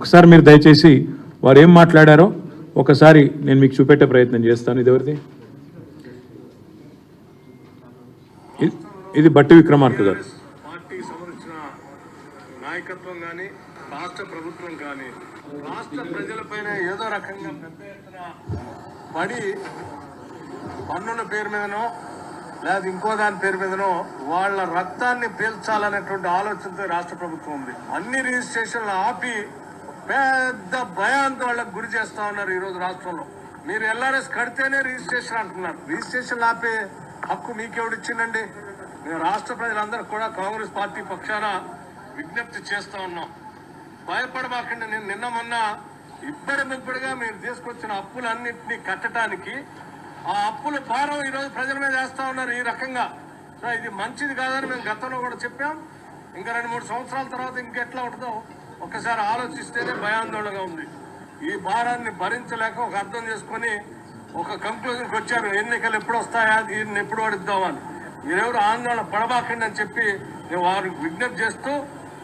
ఒకసారి మీరు దయచేసి వారు ఏం మాట్లాడారో ఒకసారి నేను మీకు చూపెట్టే ప్రయత్నం చేస్తాను. ఇది ఎవరిది? ఇది- బట్టి విక్రమార్క గారు. పార్టీకి సంబంధించిన నాయకత్వం కానీ రాష్ట్ర ప్రభుత్వం కానీ రాష్ట్ర ప్రజలపైన ఏదో రకంగా పెద్ద ఎత్తున పడి పన్నుల పేరు మీదనో లేదా ఇంకో దాని పేరు మీదనో వాళ్ళ రక్తాన్ని పీల్చాలనేటువంటి ఆలోచనతో రాష్ట్ర ప్రభుత్వం ఉంది. అన్ని రిజిస్ట్రేషన్లు ఆపి పెద్ద భయాందోళనకు గురి చేస్తా ఉన్నారు ఈరోజు రాష్ట్రంలో. మీరు ఎల్ఆర్ఎస్ కడితేనే రిజిస్ట్రేషన్ అంటున్నారు. రిజిస్ట్రేషన్ ఆపే హక్కు మీకెవడిచ్చిందండి మేము రాష్ట్ర ప్రజలందరూ కూడా కాంగ్రెస్ పార్టీ పక్షాన విజ్ఞప్తి చేస్తూ ఉన్నాం. భయపడమాకండి నేను నిన్న మొన్న ఇబ్బడి ముబ్బడిగా మీరు తీసుకొచ్చిన అప్పులన్నింటినీ కట్టడానికి ఆ అప్పుల భారం ఈరోజు ప్రజల మీద వేస్తూ ఉన్నారు ఈ రకంగా. సో ఇది మంచిది కాదని మేము గతంలో కూడా చెప్పాం. ఇంకా రెండు మూడు సంవత్సరాల తర్వాత ఇంకెట్లా ఉంటుందో ఒకసారి ఆలోచిస్తేనే భయాందోళనగా ఉంది. ఈ భారాన్ని భరించలేక ఒక అర్థం చేసుకొని ఒక కంక్లూజన్కి వచ్చారు. ఎన్నికలు ఎప్పుడు వస్తాయా? దీన్ని ఎప్పుడు పడిద్దామని మీరెవరు ఆందోళన పడబాకండి అని చెప్పి నేను వారికి విజ్ఞప్తి చేస్తూ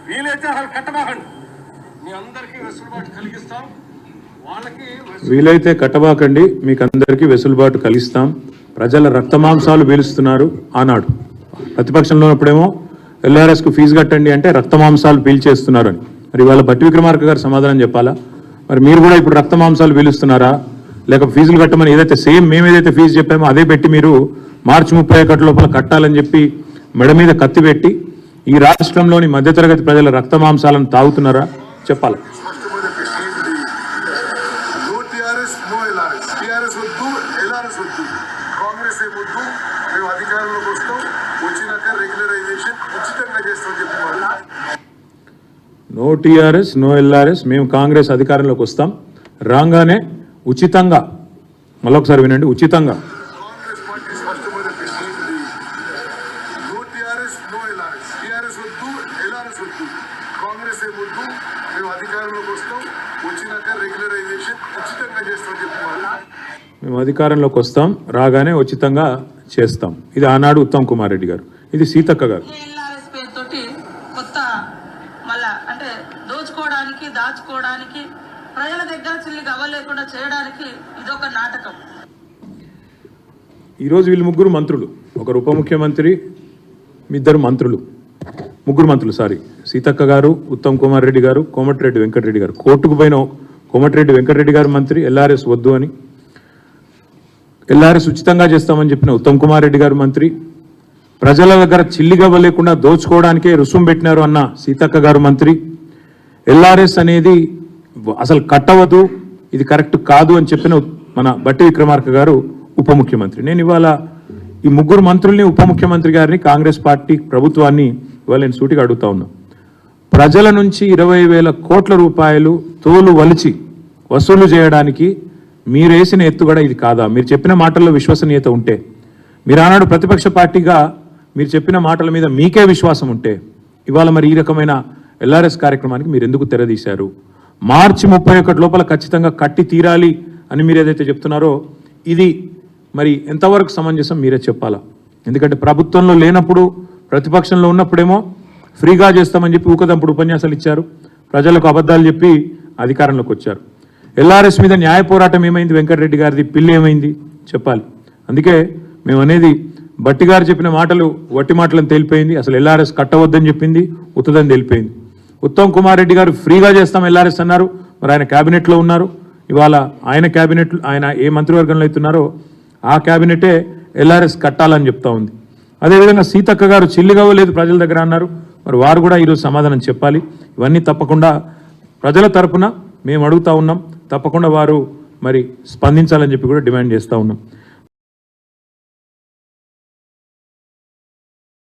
వీలైతే అసలు కట్టబాకండి. మీ అందరికీ వెసులుబాటు కలిగిస్తాం. వాళ్ళకి వీలైతే కట్టబాకండి. మీకు అందరికీ వెసులుబాటు కలిగిస్తాం. ప్రజల రక్తమాంసాలు పీలుస్తున్నారు ఆనాడు. ప్రతిపక్షంలో ఉన్నప్పుడేమో ఎల్ఆర్ఎస్కు ఫీజు కట్టండి అంటే రక్తమాంసాలు పీల్చేస్తున్నారని. మరి ఇవాళ బట్టి విక్రమార్క గారు సమాధానం చెప్పాలా? మరి మీరు కూడా ఇప్పుడు రక్త మాంసాలు పీలుస్తున్నారా? లేక ఫీజులు కట్టమని ఏదైతే సేమ్ మేము ఏదైతే ఫీజు చెప్పామో అదే పెట్టి మీరు మార్చి ముప్పై ఒకటి లోపల కట్టాలని చెప్పి మెడ మీద కత్తి పెట్టి ఈ రాష్ట్రంలోని మధ్యతరగతి ప్రజల రక్తమాంసాలను తాగుతున్నారా? చెప్పాలి? కాంగ్రెస్ ఏమొద్దు మేము అధికారంలోకి వస్తాం. వచ్చినాక regularisation no TRS no LRS మేము కాంగ్రెస్ అధికారంలోకి వస్తాం. రాగానే ఉచితంగా మళ్ళొకసారి వినండి ఉచితంగా. మేము అధికారంలోకి వస్తాం రాగానే ఉచితంగా చేస్తాం. ఇది ఆనాడు ఉత్తమ్ కుమార్ రెడ్డి గారు ఇది సీతక్క గారు ఎల్ఆర్ఎస్ పేరుతోటి కొత్త మళ్ళా అంటే దోచుకోవడానికి దాచుకోవడానికి ప్రజల దగ్గర చిల్లికి అవ్వలేకుండా చేయడానికి ఇదొక నాటకం. ఈరోజు వీళ్ళు ముగ్గురు మంత్రులు. ఒకరు ఉప ముఖ్యమంత్రి మీ ఇద్దరు మంత్రులు. ముగ్గురు మంత్రులు సారీ. సీతక్క గారు ఉత్తమ్ కుమార్ రెడ్డి గారు కోమటిరెడ్డి వెంకటరెడ్డి గారు. కోర్టుకు పోయిన కోమటిరెడ్డి వెంకటరెడ్డి గారు మంత్రి ఎల్ఆర్ఎస్ వద్దు అని. ఎల్ఆర్ఎస్ ఉచితంగా చేస్తామని చెప్పిన ఉత్తమ్ కుమార్ రెడ్డి గారు మంత్రి. ప్రజల దగ్గర చిల్లిగవ్వ లేకుండా దోచుకోవడానికే రుసుం పెట్టినారు అన్న సీతక్క గారు మంత్రి. ఎల్ఆర్ఎస్ అనేది అసలు కట్టవదు ఇది కరెక్ట్ కాదు అని చెప్పిన మన బట్టి విక్రమార్క గారు ఉప ముఖ్యమంత్రి. నేను ఇవాళ ఈ ముగ్గురు మంత్రుల్ని ఉప ముఖ్యమంత్రి గారిని కాంగ్రెస్ పార్టీ ప్రభుత్వాన్ని ఇవాళ నేను సూటిగా అడుగుతా ఉన్నా. ప్రజల నుంచి ఇరవై వేల కోట్ల రూపాయలు తోలు వలిచి వసూలు చేయడానికి మీరేసిన ఎత్తుగడ ఇది కాదా? మీరు చెప్పిన మాటల్లో విశ్వసనీయత ఉంటే మీరు ఆనాడు ప్రతిపక్ష పార్టీగా మీరు చెప్పిన మాటల మీద మీకే విశ్వాసం ఉంటే ఇవాళ మరి ఈ రకమైన ఎల్ఆర్ఎస్ కార్యక్రమానికి మీరు ఎందుకు తెరదీశారు? మార్చి ముప్పై ఒకటి లోపల ఖచ్చితంగా కట్టి తీరాలి అని మీరు ఏదైతే చెప్తున్నారో ఇది మరి ఎంతవరకు సమంజసం మీరే చెప్పాలా? ఎందుకంటే ప్రభుత్వంలో లేనప్పుడు ప్రతిపక్షంలో ఉన్నప్పుడేమో ఫ్రీగా చేస్తామని చెప్పి ఊకదంపుడు ఉపన్యాసాలు ఇచ్చారు. ప్రజలకు అబద్ధాలు చెప్పి అధికారంలోకి వచ్చారు. ఎల్ఆర్ఎస్ మీద న్యాయ పోరాటం ఏమైంది? వెంకటరెడ్డి గారిది పిల్లి ఏమైంది? చెప్పాలి. అందుకే మేము అనేది బట్టి గారు చెప్పిన మాటలు వట్టి మాటలను తేలిపోయింది. అసలు ఎల్ఆర్ఎస్ కట్టవద్దని చెప్పింది ఉత్తదని తేలిపోయింది. ఉత్తమ్ కుమార్ రెడ్డి గారు ఫ్రీగా చేస్తాం ఎల్ఆర్ఎస్ అన్నారు. మరి ఆయన క్యాబినెట్లో ఉన్నారు. ఇవాళ ఆయన క్యాబినెట్ ఆయన ఏ మంత్రివర్గంలో అవుతున్నారో ఆ క్యాబినెటే ఎల్ఆర్ఎస్ కట్టాలని చెప్తా ఉంది. అదేవిధంగా సీతక్క గారు చిల్లిగవ్వలేదు ప్రజల దగ్గర అన్నారు. మరి వారు కూడా ఈరోజు సమాధానం చెప్పాలి. ఇవన్నీ తప్పకుండా ప్రజల తరపున మేము అడుగుతా ఉన్నాం. తప్పకుండా వారు మరి స్పందించాలని చెప్పి కూడా డిమాండ్ చేస్తూ ఉన్నాం.